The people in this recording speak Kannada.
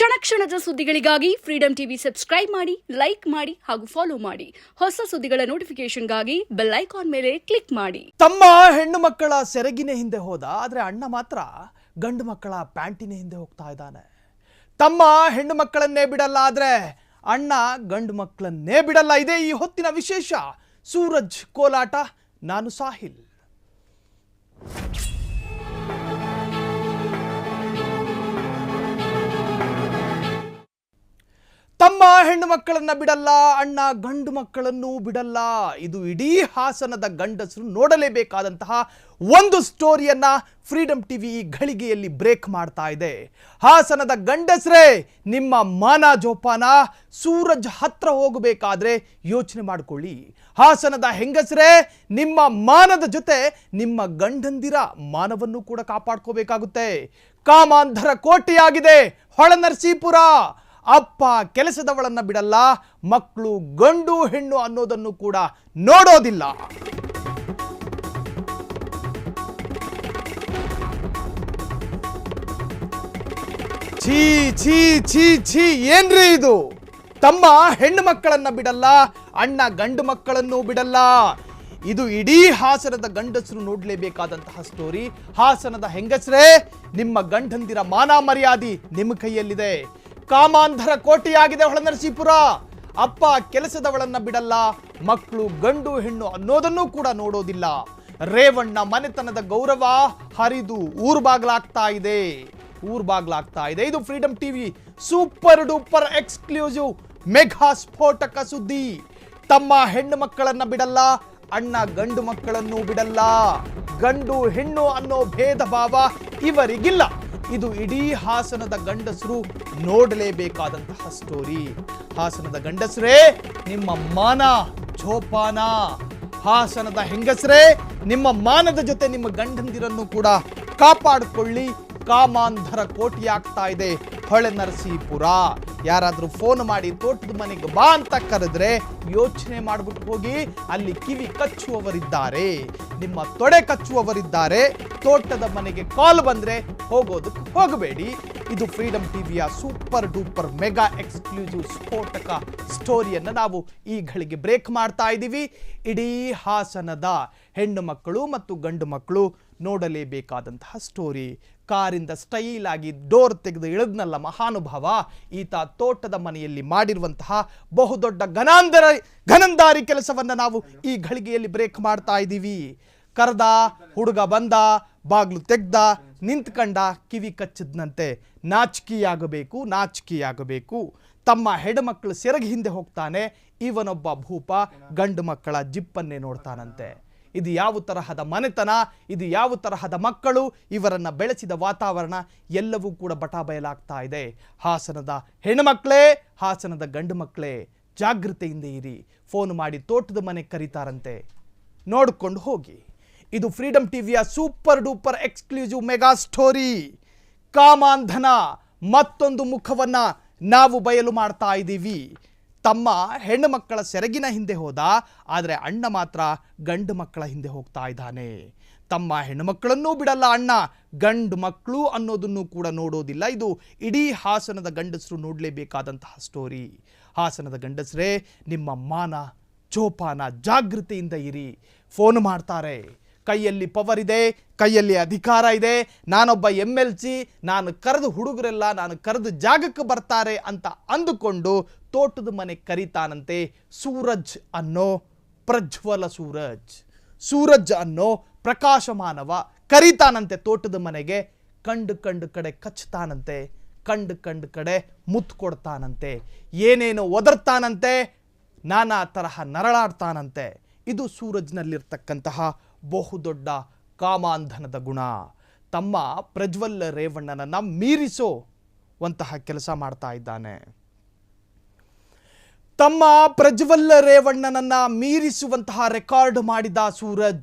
ಕ್ಷಣ ಕ್ಷಣದ ಸುದ್ದಿಗಳಿಗಾಗಿ ಫ್ರೀಡಂ ಟಿವಿ ಸಬ್ಸ್ಕ್ರೈಬ್ ಮಾಡಿ ಲೈಕ್ ಮಾಡಿ ಹಾಗೂ ಫಾಲೋ ಮಾಡಿ. ಹೊಸ ಸುದ್ದಿಗಳ ನೋಟಿಫಿಕೇಶನ್ಗಾಗಿ ಬೆಲ್ ಐಕಾನ್ ಮೇಲೆ ಕ್ಲಿಕ್ ಮಾಡಿ. ತಮ್ಮ ಹೆಣ್ಣು ಮಕ್ಕಳ ಸೆರಗಿನ ಹಿಂದೆ ಹೋದ, ಆದರೆ ಅಣ್ಣ ಮಾತ್ರ ಗಂಡು ಮಕ್ಕಳ ಪ್ಯಾಂಟಿನ ಹಿಂದೆ ಹೋಗ್ತಾ ಇದ್ದಾನೆ. ತಮ್ಮ ಹೆಣ್ಣು ಮಕ್ಕಳನ್ನೇ ಬಿಡಲ್ಲ, ಆದರೆ ಅಣ್ಣ ಗಂಡು ಮಕ್ಕಳನ್ನೇ ಬಿಡಲ್ಲ. ಇದೇ ಈ ಹೊತ್ತಿನ ವಿಶೇಷ. ಸೂರಜ್ ಕೋಲಾಟ, ನಾನು ಸಾಹಿಲ್. ಹೆಣ್ಣು ಮಕ್ಕಳನ್ನ ಬಿಡಲ್ಲ, ಅಣ್ಣ ಗಂಡು ಮಕ್ಕಳನ್ನು ಬಿಡಲ್ಲ. ಇದು ಇಡೀ ಹಾಸನದ ಗಂಡಸರು ನೋಡಲೇಬೇಕಾದಂತಹ ಒಂದು ಸ್ಟೋರಿಯನ್ನ ಫ್ರೀಡಮ್ ಟಿವಿ ಈ ಘಳಿಗೆಯಲ್ಲಿ ಬ್ರೇಕ್ ಮಾಡ್ತಾ ಇದೆ. ಹಾಸನದ ಗಂಡಸರೇ, ನಿಮ್ಮ ಮಾನ ಜೋಪಾನ ಸೂರಜ್ ಹತ್ರ ಹೋಗಬೇಕಾದ್ರೆ ಯೋಚನೆ ಮಾಡಿಕೊಳ್ಳಿ. ಹಾಸನದ ಹೆಂಗಸರೇ, ನಿಮ್ಮ ಮಾನದ ಜೊತೆ ನಿಮ್ಮ ಗಂಡಂದಿರ ಮಾನವನ್ನು ಕೂಡ ಕಾಪಾಡ್ಕೋಬೇಕಾಗುತ್ತೆ. ಕಾಮಾಂಧರ ಕೋಟೆಯಾಗಿದೆ, ಹೊಳನರಸೀಪುರ. ಅಪ್ಪ ಕೆಲಸದವಳನ್ನ ಬಿಡಲ್ಲ ಮಕ್ಕಳು ಗಂಡು ಹೆಣ್ಣು ಅನ್ನೋದನ್ನು ಕೂಡ ನೋಡೋದಿಲ್ಲ. ಛೀ ಛೀ ಛೀ ಛೀ, ಏನ್ರಿ ಇದು? ತಮ್ಮ ಹೆಣ್ಣು ಮಕ್ಕಳನ್ನ ಬಿಡಲ್ಲ, ಅಣ್ಣ ಗಂಡು ಮಕ್ಕಳನ್ನು ಬಿಡಲ್ಲ. ಇದು ಇಡೀ ಹಾಸನದ ಗಂಡಸರು ನೋಡಲೇಬೇಕಾದಂತಹ ಸ್ಟೋರಿ ಹಾಸನದ ಹೆಂಗಸರೇ, ನಿಮ್ಮ ಗಂಡಂದಿರ ಮಾನ ಮರ್ಯಾದಿ ನಿಮ್ಮ ಕೈಯಲ್ಲಿದೆ. ಕಾಮಾಂಧರ ಕೋಟೆಯಾಗಿದೆ ಹೊಳನರಸೀಪುರ. ಅಪ್ಪ ಕೆಲಸದವಳನ್ನ ಬಿಡಲ್ಲ ಮಕ್ಕಳು ಗಂಡು ಹೆಣ್ಣು ಅನ್ನೋದನ್ನೂ ಕೂಡ ನೋಡೋದಿಲ್ಲ. ರೇವಣ್ಣ ಮನೆತನದ ಗೌರವ ಹರಿದು ಊರು ಬಾಗ್ಲಾಗ್ತಾ ಇದೆ. ಊರ್ ಬಾಗ್ಲಾಗ್ತಾ ಇದೆ. ಇದು freedom TV super duper exclusive mega ಸ್ಫೋಟಕ ಸುದ್ದಿ. ತಮ್ಮ ಹೆಣ್ಣು ಮಕ್ಕಳನ್ನ ಬಿಡಲ್ಲ, ಅಣ್ಣ ಗಂಡು ಮಕ್ಕಳನ್ನು ಬಿಡಲ್ಲ. ಗಂಡು ಹೆಣ್ಣು ಅನ್ನೋ ಭೇದ ಭಾವ ಇವರಿಗಿಲ್ಲ. ಇದು ಇಡೀ ಹಾಸನದ ಗಂಡಸರು ನೋಡಲೇಬೇಕಾದಂತಹ ಸ್ಟೋರಿ ಹಾಸನದ ಗಂಡಸರೇ, ನಿಮ್ಮ ಮಾನ ಜೋಪಾನ, ಹಾಸನದ ಹೆಂಗಸರೇ, ನಿಮ್ಮ ಮಾನದ ಜೊತೆ ನಿಮ್ಮ ಗಂಡಂದಿರನ್ನು ಕೂಡ ಕಾಪಾಡಿಕೊಳ್ಳಿ. ಕಾಮಾಂಧರ ಕೋಟಿಯಾಗ್ತಾ ಇದೆ, ಹೊಳೆ ನರಸೀಪುರ. ಯಾರಾದ್ರೂ ಫೋನ್ ಮಾಡಿ ತೋಟದ ಮನೆಗೆ ಬಾ ಅಂತ ಕರೆದ್ರೆ ಯೋಚನೆ ಮಾಡ್ಬಿಟ್ಟು ಹೋಗಿ ಅಲ್ಲಿ ಕಿವಿ ಕಚ್ಚುವವರಿದ್ದಾರೆ. ನಿಮ್ಮ ತೊಡೆ ಕಚ್ಚುವವರಿದ್ದಾರೆ. ತೋಟದ ಮನೆಗೆ ಕಾಲ್ ಬಂದರೆ ಹೋಗೋದಕ್ಕೆ ಹೋಗಬೇಡಿ. ಇದು ಫ್ರೀಡಮ್ ಟಿವಿಯ ಸೂಪರ್ ಡೂಪರ್ ಮೆಗಾ ಎಕ್ಸ್ಕ್ಲೂಸಿವ್ ಸ್ಫೋಟಕ ಸ್ಟೋರಿಯನ್ನು ನಾವು ಈ ಘಳಿಗೆ ಬ್ರೇಕ್ ಮಾಡ್ತಾ ಇದ್ದೀವಿ ಇಡೀ ಹಾಸನದ ಹೆಣ್ಣು ಮಕ್ಕಳು ಮತ್ತು ಗಂಡು ಮಕ್ಕಳು ನೋಡಲೇಬೇಕಾದಂತಹ ಸ್ಟೋರಿ ಕಾರಿಂದ ಸ್ಟೈಲ್ ಆಗಿ ಡೋರ್ ತೆಗೆದು ಇಳಿದ್ನಲ್ಲ ಮಹಾನುಭಾವ, ಈತ ತೋಟದ ಮನೆಯಲ್ಲಿ ಮಾಡಿರುವಂತಹ ಬಹುದೊಡ್ಡ ಘನಾಂಧರ ಘನಂದಾರಿ ಕೆಲಸವನ್ನು ನಾವು ಈ ಘಳಿಗೆಯಲ್ಲಿ ಬ್ರೇಕ್ ಮಾಡ್ತಾ ಇದ್ದೀವಿ. ಕರೆದ, ಹುಡುಗ ಬಂದ, ಬಾಗ್ಲು ತೆಗ್ದ, ನಿಂತ್ಕಂಡ ಕಿವಿ ಕಚ್ಚಿದ್ನಂತೆ. ನಾಚಿಕೆಯಾಗಬೇಕು ನಾಚಿಕೆಯಾಗಬೇಕು. ತಮ್ಮ ಹೆಣ್ಮಕ್ಳು ಸೆರಗಿ ಹಿಂದೆ ಹೋಗ್ತಾನೆ, ಇವನೊಬ್ಬ ಭೂಪ ಗಂಡು ಮಕ್ಕಳ ಜಿಪ್ಪನ್ನೇ ನೋಡ್ತಾನಂತೆ. ಇದು ಯಾವ ತರಹದ ಮನೆತನ, ಇದು ಯಾವ ತರಹದ ಮಕ್ಕಳು, ಇವರನ್ನ ಬೆಳೆಸಿದ ವಾತಾವರಣ, ಎಲ್ಲವೂ ಕೂಡ ಬಟಾಬಯಲಾಗ್ತಾ ಇದೆ. ಹಾಸನದ ಹೆಣ್ಣುಮಕ್ಕಳೇ ಹಾಸನದ ಗಂಡು ಮಕ್ಕಳೇ ಜಾಗೃತೆಯಿಂದ ಇರಿ. ಫೋನ್ ಮಾಡಿ ತೋಟದ ಮನೆ ಕರೀತಾರಂತೆ. ನೋಡ್ಕೊಂಡು ಹೋಗಿ. ಇದು ಫ್ರೀಡಮ್ ಟಿವಿಯ super duper exclusive mega story. ಕಾಮಾಂಧನ ಮತ್ತೊಂದು ಮುಖವನ್ನ ನಾವು ಬಯಲು ಮಾಡ್ತಾ ಇದ್ದೀವಿ ತಮ್ಮ ಹೆಣ್ಣು ಮಕ್ಕಳ ಸೆರಗಿನ ಹಿಂದೆ ಹೋದ, ಆದರೆ ಅಣ್ಣ ಮಾತ್ರ ಗಂಡು ಮಕ್ಕಳ ಹಿಂದೆ ಹೋಗ್ತಾ ಇದ್ದಾನೆ. ತಮ್ಮ ಹೆಣ್ಣುಮಕ್ಕಳನ್ನೂ ಬಿಡಲ್ಲ ಅಣ್ಣ, ಗಂಡು ಮಕ್ಕಳು ಅನ್ನೋದನ್ನು ಕೂಡ ನೋಡೋದಿಲ್ಲ. ಇದು ಇಡೀ ಹಾಸನದ ಗಂಡಸರು ನೋಡಲೇಬೇಕಾದಂತಹ ಸ್ಟೋರಿ ಹಾಸನದ ಗಂಡಸರೇ, ನಿಮ್ಮ ಮಾನ ಚೋಪಾನ ಜಾಗೃತಿಯಿಂದ ಇರಿ. ಫೋನ್ ಮಾಡ್ತಾರೆ. ಕೈಯಲ್ಲಿ ಪವರ್ ಇದೆ, ಕೈಯಲ್ಲಿ ಅಧಿಕಾರ ಇದೆ. ನಾನೊಬ್ಬ ಎಂ ಎಲ್ ಸಿ ನಾನು ಕರೆದು ಹುಡುಗರೆಲ್ಲ, ನಾನು ಕರೆದು ಜಾಗಕ್ಕೆ ಬರ್ತಾರೆ ಅಂತ ಅಂದುಕೊಂಡು ತೋಟದ ಮನೆ ಕರೀತಾನಂತೆ. ಸೂರಜ್ ಅನ್ನೋ ಪ್ರಜ್ವಲ ಸೂರಜ್. ಸೂರಜ್ ಅನ್ನೋ ಪ್ರಕಾಶಮಾನವ ಕರೀತಾನಂತೆ ತೋಟದ ಮನೆಗೆ. ಕಂಡು ಕಂಡು ಕಡೆ ಕಚ್ತಾನಂತೆ ಕಂಡು ಕಂಡು ಕಡೆ ಮುತ್ತು ಕೊಡ್ತಾನಂತೆ ಏನೇನೋ ಒದರ್ತಾನಂತೆ, ನಾನಾ ತರಹ ನರಳಾಡ್ತಾನಂತೆ. ಇದು ಸೂರಜ್ನಲ್ಲಿರ್ತಕ್ಕಂತಹ ಬಹುದೊಡ್ಡ ಕಾಮಾಂಧನದ ಗುಣ. ತಮ್ಮ ಪ್ರಜ್ವಲ್ ರೇವಣ್ಣನನ್ನ ಮೀರಿಸೋವಂತಹ ಕೆಲಸ ಮಾಡ್ತಾ ಇದ್ದಾನೆ. ತಮ್ಮ ಪ್ರಜ್ವಲ್ ರೇವಣ್ಣನನ್ನ ಮೀರಿಸುವಂತಹ ರೆಕಾರ್ಡ್ ಮಾಡಿದ ಸೂರಜ್